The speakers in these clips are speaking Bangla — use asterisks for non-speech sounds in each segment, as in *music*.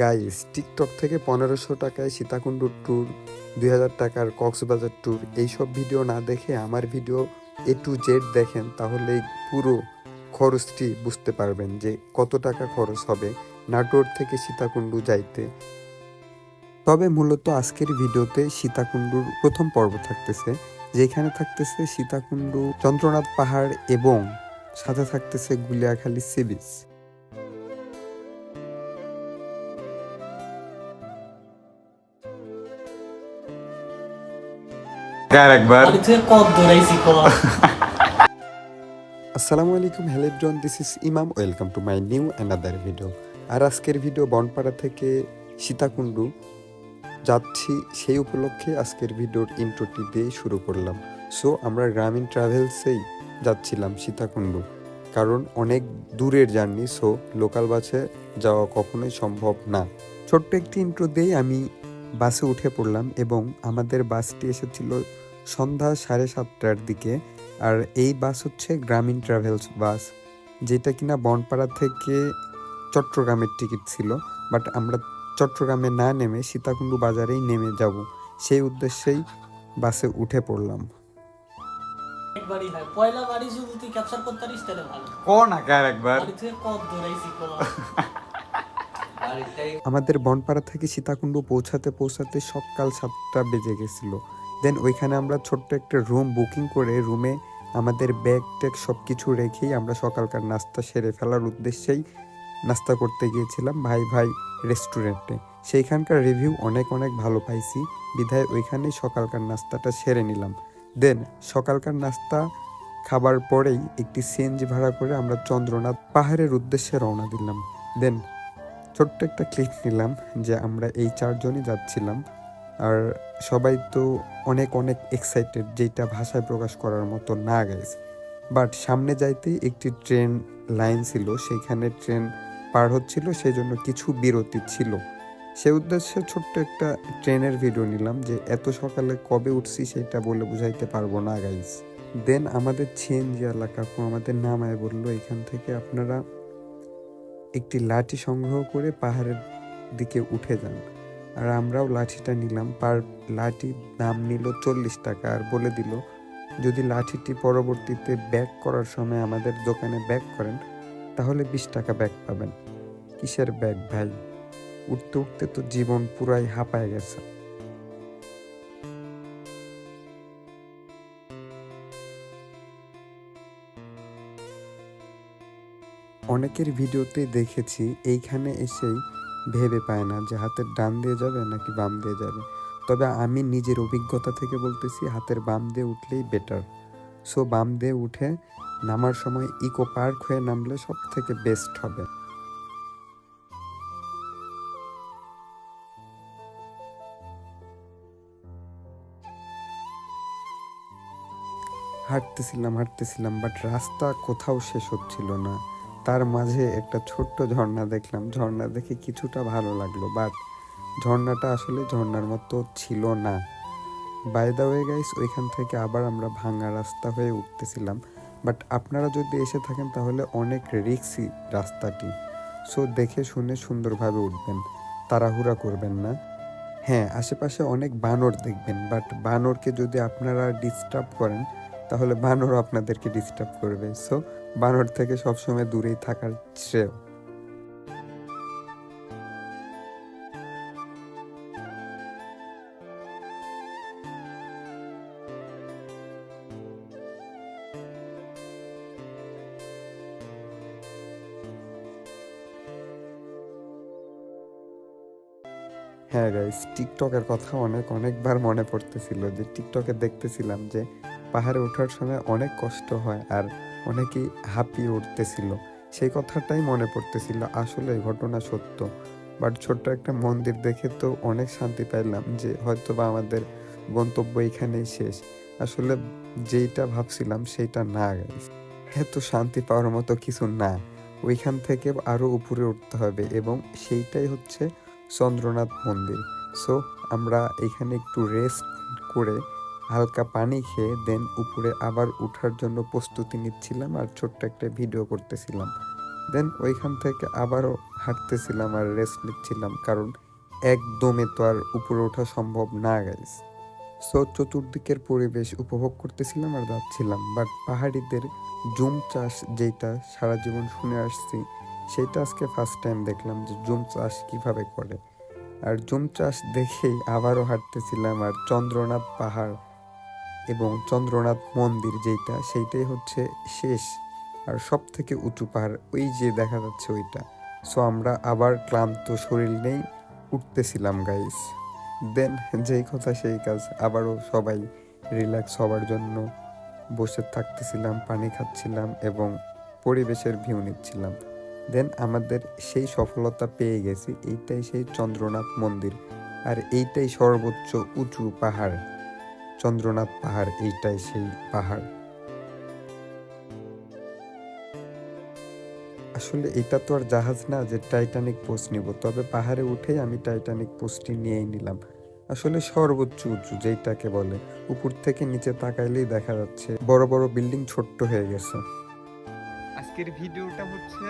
গাইস টিকটক থেকে পনেরোশো টাকায় সীতাকুণ্ডুর ট্যুর দুই হাজার টাকার কক্সবাজার ট্যুর এইসব ভিডিও না দেখে আমার ভিডিও এ টু জেড দেখেন তাহলে পুরো খরচটি বুঝতে পারবেন যে কত টাকা খরচ হবে নাটোর থেকে সীতাকুণ্ডু যাইতে। তবে মূলত আজকের ভিডিওতে সীতাকুণ্ডুর প্রথম পর্ব থাকতেছে, যেখানে থাকতেছে সীতাকুণ্ডু চন্দ্রনাথ পাহাড় এবং সাথে থাকতেছে গুলিয়াখালী সি বিচ আর একবার *laughs* আসসালামু আলাইকুম hello everyone this is Imam. Welcome to my new another video. আর আজকের ভিডিও বনপাড়া থেকে সীতাকুণ্ডু যাচ্ছি সেই উপলক্ষে আজকের ভিডিওর ইন্ট্রোটি দিয়ে শুরু করলাম। সো আমরা গ্রামীণ ট্রাভেলসেই যাচ্ছিলাম সীতাকুণ্ডু। কারণ অনেক দূরের জার্নি সো লোকাল বাসে যাওয়া কখনোই সম্ভব না। ছোট্ট একটি ইন্ট্রো দিয়েই আমি বাসে উঠে পড়লাম এবং আমাদের বাসটি এসেছিল সন্ধ্যা সাড়ে সাতটার দিকে আর এই বাস হচ্ছে গ্রামীণ ট্রাভেলস বাস যেটা কিনা বনপাড়া থেকে চট্টগ্রামের টিকিট ছিল বাট আমরা চট্টগ্রামে না নেমে সীতাকুণ্ডু বাজারেই নেমে যাব। সেই উদ্দেশ্যেই বাসে উঠে পড়লাম। পয়লা বাড়ি শুধু তুই ক্যাপচার করতে পারিস তাহলে ভালো। ও না আর একবার? বাড়ি কত দৌড়াইছি আমাদের বনপাড়া থেকে সীতাকুণ্ডু পৌঁছাতে পৌঁছাতে সকাল সাতটা বেজে গেছিল। দেন ওইখানে আমরা ছোট্ট একটা রুম বুকিং করে রুমে আমাদের ব্যাগ ট্যাগ সব কিছু রেখেই আমরা সকালকার নাস্তা সেরে ফেলার উদ্দেশ্যেই নাস্তা করতে গিয়েছিলাম ভাই ভাই রেস্টুরেন্টে সেইখানকার রিভিউ অনেক অনেক ভালো পাইছি। বিধায় ওইখানেই সকালকার নাস্তাটা সেরে নিলাম। দেন সকালকার নাস্তা খাবার পরেই একটি সিএনজি ভাড়া করে আমরা চন্দ্রনাথ পাহাড়ের উদ্দেশ্যে রওনা দিলাম। দেন ছোট্ট একটা ক্লিপ নিলাম যে আমরা এই চারজনই যাচ্ছিলাম। আর সবাই তো অনেক অনেক এক্সাইটেড যেটা ভাষায় প্রকাশ করার মতো না গেছে বাট সামনে যাইতেই একটি ট্রেন লাইন ছিল সেইখানে ট্রেন পার হচ্ছিল সেই জন্য কিছু বিরতি ছিল। সে উদ্দেশ্যে ছোট্ট একটা ট্রেনের ভিডিও নিলাম যে এত সকালে কবে উঠছি সেটা বলে বুঝাইতে পারব না গাইজ দেন আমাদের ছিএনজি কাকু আমাদের নামায় বলল, এখান থেকে আপনারা একটি লাঠি সংগ্রহ করে পাহাড়ের দিকে উঠে যান। আর আমরাও লাঠিটা নিলাম। পার লাঠির দাম নিল চল্লিশ টাকা আর বলে দিল, যদি লাঠিটি পরবর্তীতে ব্যাক করার সময় আমাদের দোকানে ব্যাক করেন, তাহলে বিশ টাকা ব্যাক পাবেন। কিসের ব্যাগ ভাই? উঠতে উঠতে তো জীবন পুরাই হাঁপায় গেছে। অনেকের ভিডিওতে দেখেছি, এইখানে এসেই ভেবে পায় না যে হাতের ডান দিয়ে যাবে নাকি বাম দিয়ে যাবে। তবে আমি নিজের অভিজ্ঞতা থেকে বলতেছি, হাতের বাম দিয়ে উঠলেই বেটার সো বাম দিয়ে উঠে নামার সময় ইকো পার্ক হয়ে নামলে সব থেকে বেস্ট হবে। হাঁটতেছিলাম হাঁটতেছিলাম বাট রাস্তা কোথাও শেষ হচ্ছিল না। তার মাঝে একটা ছোট্ট ঝর্ণা দেখলাম। ঝর্ণা দেখে কিছুটা ভালো লাগল বাট ঝর্ণাটা আসলে ঝর্ণার মতো ছিল না। বাই দা ওয়ে গাইস ওইখান থেকে আবার আমরা ভাঙা রাস্তা হয়ে উঠতেছিলাম। বাট আপনারা যদি এসে থাকেন, তাহলে অনেক রিক্সি রাস্তাটি। সো দেখে শুনে সুন্দরভাবে উঠবেন। তাড়াহুড়া করবেন না। হ্যাঁ আশেপাশে অনেক বানর দেখবেন বাট বানরকে যদি আপনারা ডিস্টার্ব করেন তাহলে বানর আপনাদেরকে ডিস্টার্ব করবে। সো বানর থেকে সবসময় দূরেই থাকার শ্রেয়। হ্যাঁ গাইস টিকটকের কথা অনেক, অনেকবার মনে পড়তেছিল যে টিকটকে দেখতেছিলাম যে পাহাড়ে ওঠার সময় অনেক কষ্ট হয় আর অনেকেই হাঁপিয়ে উঠতেছিল। সেই কথাটাই মনে পড়তেছিল, আসলে ঘটনা সত্য। বাট ছোট্ট একটা মন্দির দেখে তো অনেক শান্তি পাইলাম যে হয়তো বা আমাদের গন্তব্য এখানেই শেষ। আসলে যেইটা ভাবছিলাম সেইটা না এত শান্তি পাওয়ার মতো কিছু না। ওইখান থেকে আরও উপরে উঠতে হবে এবং সেইটাই হচ্ছে চন্দ্রনাথ মন্দির। সো আমরা এখানে একটু রেস্ট করে হালকা পানি খেয়ে দেন উপরে আবার উঠার জন্য প্রস্তুতি নিচ্ছিলাম আর ছোট্ট একটা ভিডিও করতেছিলাম। দেন ওইখান থেকে আবারও হাঁটতেছিলাম আর রেস্ট নিচ্ছিলাম কারণ একদমে তো আর উপরে ওঠা সম্ভব না গাইস সো চতুর্দিকের পরিবেশ উপভোগ করতেছিলাম আর যাচ্ছিলাম। বাট পাহাড়িদের জুম চাষ যেটা সারা জীবন শুনে আসছি, সেটা আজকে ফার্স্ট টাইম দেখলাম যে জুম চাষ কীভাবে করে। আর জুম চাষ দেখেই আবারও হাঁটতেছিলাম আর চন্দ্রনাথ পাহাড় এবং চন্দ্রনাথ মন্দির যেটা সেইটাই হচ্ছে শেষ আর সব থেকে উঁচু পাহাড়। ওই যে দেখা যাচ্ছে ওইটা। সো আমরা আবার ক্লান্ত শরীর নেই উঠতেছিলাম গাইস দেন যেই কথা সেই কাজ। আবারও সবাই রিল্যাক্স হওয়ার জন্য বসে থাকতেছিলাম, পানি খাচ্ছিলাম এবং পরিবেশের ভিউ নিচ্ছিলাম। দেন আমাদের সেই সফলতা পেয়ে গেছি। এইটাই সেই চন্দ্রনাথ মন্দির। আর এইটাই সর্বোচ্চ উঁচু পাহাড়। চন্দ্রনাথ পাহাড়, এইটাই সেই পাহাড়। আসলে এটা তো আর জাহাজ না যে টাইটানিক পোস্ট নিব। তবে পাহাড়ে উঠেই আমি টাইটানিক পোস্টটি নিয়েই নিলাম। আসলে সর্বোচ্চ উঁচু যেইটাকে বলে, উপর থেকে নিচে তাকাইলেই দেখা যাচ্ছে বড় বড় বিল্ডিং ছোট্ট হয়ে গেছে। আজকের ভিডিওটা হচ্ছে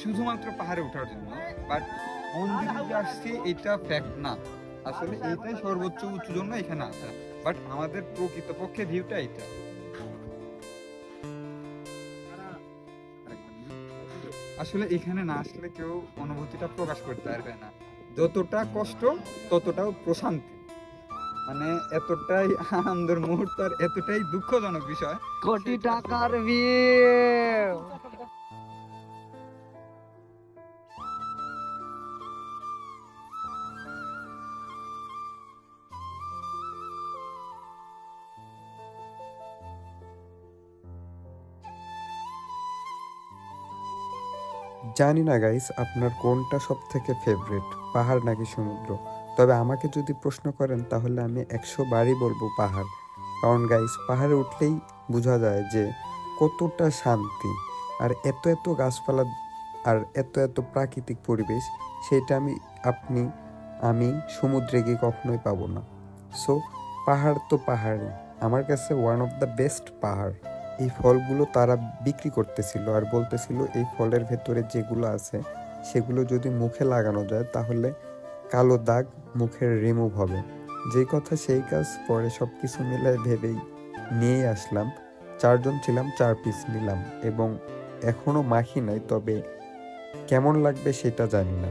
শুধুমাত্র পাহাড়ে ওঠার জন্য বাট মন্দিরে আসছি এটা ফ্যাক্ট না। আসলে এইটাই সর্বোচ্চ উঁচু জন্য এখানে আসা। বাট আমাদের প্রকৃতপক্ষে ভিউটা এটা। আসলে এখানে না আসলে কেউ অনুভূতিটা প্রকাশ করতে পারবে না। যতটা কষ্ট, ততটাও প্রশান্তি। মানে এতটাই আনন্দের মুহূর্ত আর এতটাই দুঃখজনক বিষয়। কোটি টাকার ভিউ জানি না গাইস আপনার কোনটা সব থেকে ফেভারিট পাহাড় নাকি সমুদ্র? তবে আমাকে যদি প্রশ্ন করেন, তাহলে আমি একশো বারই বলব পাহাড়। কারণ গাইস পাহাড়ে উঠলেই বোঝা যায় যে কতটা শান্তি, আর এত এত গাছপালা, আর এত এত প্রাকৃতিক পরিবেশ, সেটা আমি, আপনি, আমি সমুদ্রে গিয়ে কখনোই পাবো না। সো পাহাড় তো পাহাড়ই। আমার কাছে ওয়ান অফ দ্য বেস্ট পাহাড়। এই ফলগুলো তারা বিক্রি করতেছিল আর বলতেছিল এই ফলের ভেতরে যেগুলো আছে, সেগুলো যদি মুখে লাগানো যায় তাহলে কালো দাগ মুখের রিমুভ হবে। যে কথা সেই কাজ পরে সব কিছু মিলায় ভেবেই নিয়ে আসলাম। চারজন ছিলাম, চার পিস নিলাম এবং এখনও মাখি নাই, তবে কেমন লাগবে সেটা জানি না।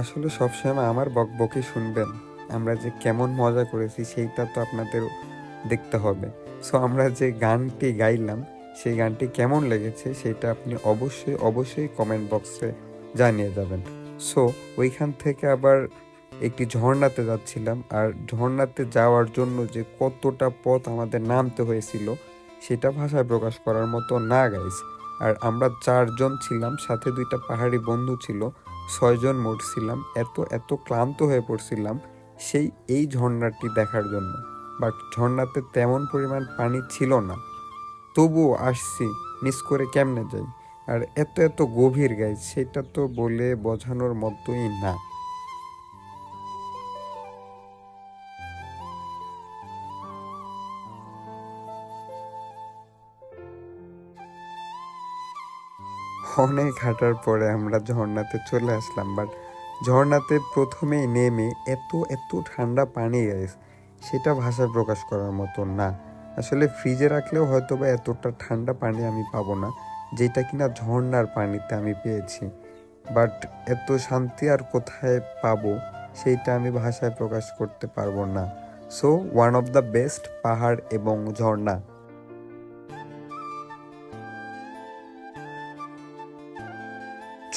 আসলে সবসময় আমার বকবকি শুনবেন। আমরা যে কেমন মজা করেছি সেইটা তো আপনাদের দেখতে হবে। সো আমরা যে গানটি গাইলাম সেই গানটি কেমন লেগেছে সেটা আপনি অবশ্যই অবশ্যই কমেন্ট বক্সে জানিয়ে যাবেন। সো ওইখান থেকে আবার একটি ঝর্ণাতে যাচ্ছিলাম আর ঝর্ণাতে যাওয়ার জন্য যে কতটা পথ আমাদের নামতে হয়েছিল, সেটা ভাষায় প্রকাশ করার মতো না গাইস আর আমরা চারজন ছিলাম, সাথে দুইটা পাহাড়ি বন্ধু ছিল, ছয়জন মোট ছিলাম এত এত ক্লান্ত হয়ে পড়ছিলাম সেই, এই ঝর্ণাটি দেখার জন্য। বাট ঝর্ণাতে তেমন পরিমাণ পানি ছিল না। তবুও আসছি মিস করে কেমনে যাই? আর এত এত গভীর গাই সেটা তো বলে বোঝানোর মতোই না। অনেক হাঁটার পরে আমরা ঝর্ণাতে চলে আসলাম বাট ঝর্ণাতে প্রথমেই নেমে এত এত ঠান্ডা পানি গাইস সেটা ভাষায় প্রকাশ করার মতো না। আসলে ফ্রিজে রাখলেও হয়তো বা এতটা ঠান্ডা পানি আমি পাবো না, যেটা কিনা ঝর্ণার পানিতে আমি পেয়েছি। বাট এত শান্তি আর কোথায় পাবো, সেইটা আমি ভাষায় প্রকাশ করতে পারব না। So one of the best পাহাড় এবং ঝর্ণা।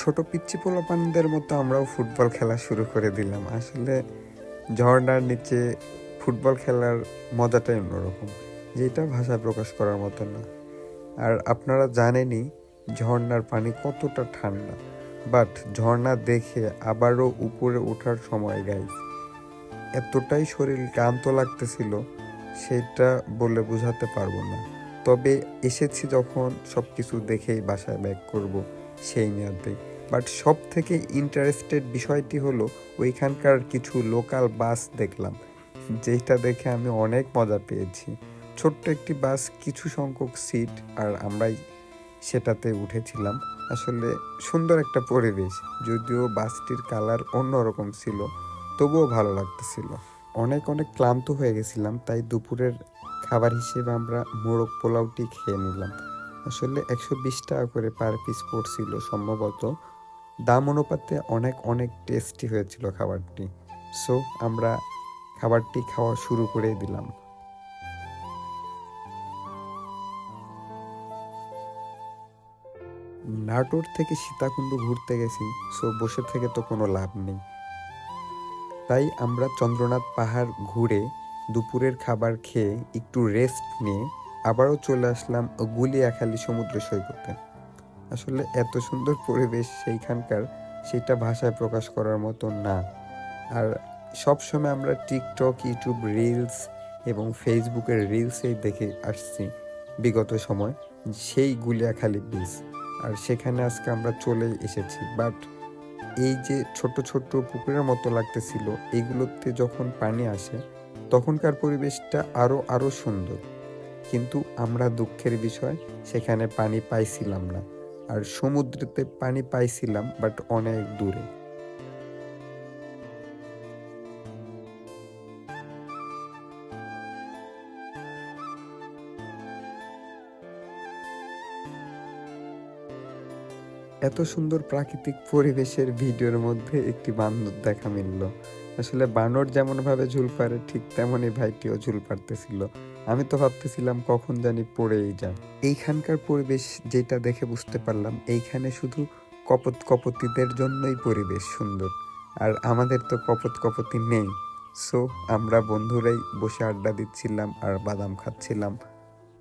ছোট পিচ্ছি পোলাপানদের মতো আমরাও ফুটবল খেলা শুরু করে দিলাম। আসলে ঝর্ণার নিচে ফুটবল খেলার মজাটাই অন্যরকম, যেটা ভাষায় প্রকাশ করার মতো না। আর আপনারা জানেনই, ঝর্ণার পানি কতটা ঠান্ডা বাট ঝর্ণা দেখে আবারও উপরে ওঠার সময় গাই এতটাই শরীর ক্লান্ত লাগতেছিল, সেটা বলে বোঝাতে পারব না। তবে এসেছি যখন সব কিছু দেখেই বাসায় ব্যাক করব, সেই মেয়াদে বাট সব থেকে ইন্টারেস্টেড বিষয়টি হলো ওইখানকার কিছু লোকাল বাস দেখলাম যেটা দেখে আমি অনেক মজা পেয়েছি। ছোট্ট একটি বাস কিছু সংখ্যক সিট আর আমরাই সেটাতে উঠেছিলাম। আসলে সুন্দর একটা পরিবেশ, যদিও বাসটির কালার অন্যরকম ছিল, তবুও ভালো লাগতেছিল। অনেক অনেক ক্লান্ত হয়ে গেছিলাম, তাই দুপুরের খাবার হিসেবে আমরা মোরগ পোলাওটি খেয়ে নিলাম। আসলে একশো বিশ টাকা করে পার পিস পড়ছিল সম্ভবত। দাম অনুপাতে অনেক অনেক টেস্টি হয়েছিল খাবারটি। সো আমরা খাবারটি খাওয়া শুরু করে দিলাম। নাটোর থেকে সীতাকুণ্ড ঘুরতে গেছি সো বসে থেকে তো কোনো লাভ নেই। তাই আমরা চন্দ্রনাথ পাহাড় ঘুরে দুপুরের খাবার খেয়ে একটু রেস্ট নিয়ে আবারও চলে আসলাম গুলিয়াখালী সমুদ্র সৈকতে। আসলে এত সুন্দর পরিবেশ সেইখানকার, সেটা ভাষায় প্রকাশ করার মতো না। আর সবসময় আমরা টিকটক, ইউটিউব রিলস এবং ফেসবুকের রিলসেই দেখে আসছি বিগত সময়, সেই গুলিয়াখালী বিচ আর সেখানে আজকে আমরা চলে এসেছি। বাট এই যে ছোট ছোট পুকুরের মতো লাগতেছিল এইগুলোতে যখন পানি আসে, তখনকার পরিবেশটা আরও আরও সুন্দর। কিন্তু আমরা দুঃখের বিষয়, সেখানে পানি পাইছিলাম না। আর সমুদ্রেতে পানি পাইছিলাম বাট অনেক দূরে। এত সুন্দর প্রাকৃতিক পরিবেশের ভিডিওর মধ্যে একটি বান্দর দেখা মিলল। আসলে বানর যেমন ভাবে ঝুল পারে ঠিক তেমনই ভাইটিও ঝুল পারতেছিল আমি তো ভাবতেছিলাম কখন জানি পড়েই যায় এইখানকার পরিবেশ যেটা দেখে বুঝতে পারলাম, এইখানে শুধু কপত কপতিদের জন্যই পরিবেশ সুন্দর, আর আমাদের তো কপত কপতি নেই। সো আমরা বন্ধুরাই বসে আড্ডা দিচ্ছিলাম আর বাদাম খাচ্ছিলাম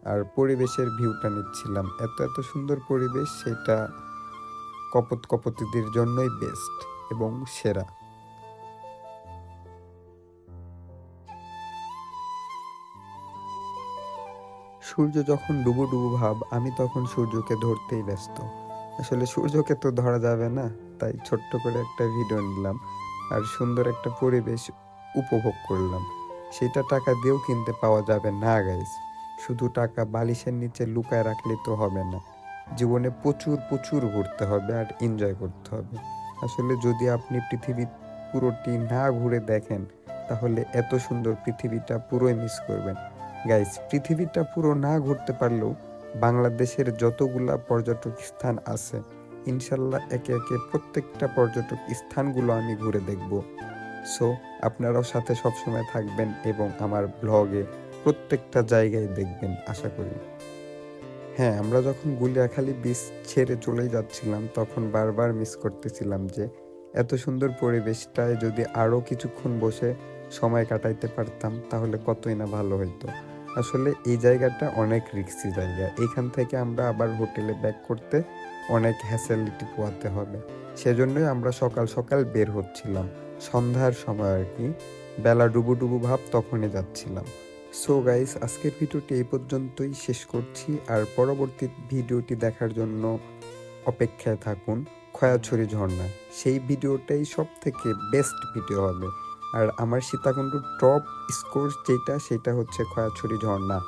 আর পরিবেশের ভিউটা নিচ্ছিলাম। এত এত সুন্দর পরিবেশ, সেটা কপত কপতিদের জন্যই বেস্ট এবং সেরা। সূর্য যখন ডুবু ডুবু ভাব, আমি তখন সূর্যকে ধরতেই ব্যস্ত। আসলে সূর্যকে তো ধরা যাবে না, তাই ছোট্ট করে একটা ভিডিও নিলাম আর সুন্দর একটা পরিবেশ উপভোগ করলাম। সেটা টাকা দিয়েও কিনতে পাওয়া যাবে না গাইজ শুধু টাকা বালিশের নিচে লুকায় রাখলে তো হবে না। জীবনে প্রচুর প্রচুর ঘুরতে হবে আর এনজয় করতে হবে। আসলে যদি আপনি পৃথিবী পুরোটি না ঘুরে দেখেন, তাহলে এত সুন্দর পৃথিবীটা পুরোই মিস করবেন। গাইস পৃথিবীটা পুরো না ঘুরতে পারলেও বাংলাদেশের যতগুলা পর্যটক স্থান আছে, ইনশাল্লাহ একে একে প্রত্যেকটা পর্যটক স্থানগুলো আমি ঘুরে দেখব। সো আপনারাও সাথে সবসময় থাকবেন এবং আমার ব্লগে প্রত্যেকটা জায়গায় দেখবেন, আশা করি। হ্যাঁ আমরা যখন গুলিয়াখালী বিচ ছেড়ে চলে যাচ্ছিলাম, তখন বারবার মিস করতেছিলাম যে এত সুন্দর পরিবেশটায় যদি আরও কিছুক্ষণ বসে সময় কাটাইতে পারতাম, তাহলে কতই না ভালো হইতো। আসলে এই জায়গাটা অনেক রিক্সি জায়গা। এখান থেকে আমরা আবার হোটেলে ব্যাক করতে অনেক হ্যাসেলিটি পোয়াতে হবে। সেজন্যই আমরা সকাল সকাল বের হচ্ছিলাম। সন্ধ্যার সময় আর কি, বেলা ডুবু ডুবু ভাব তখনই যাচ্ছিলাম। সো গাইস আজকের ভিডিওটি এই পর্যন্তই শেষ করছি। আর পরবর্তী ভিডিওটি দেখার জন্য অপেক্ষায় থাকুন। খয়াছড়ি ঝর্ণা, সেই ভিডিওটাই সব থেকে বেস্ট ভিডিও হবে। আর আমার সীতাকুণ্ডুর টপ স্কোর যেটা সেটা হচ্ছে খয়াছড়ি ঝর্ণা।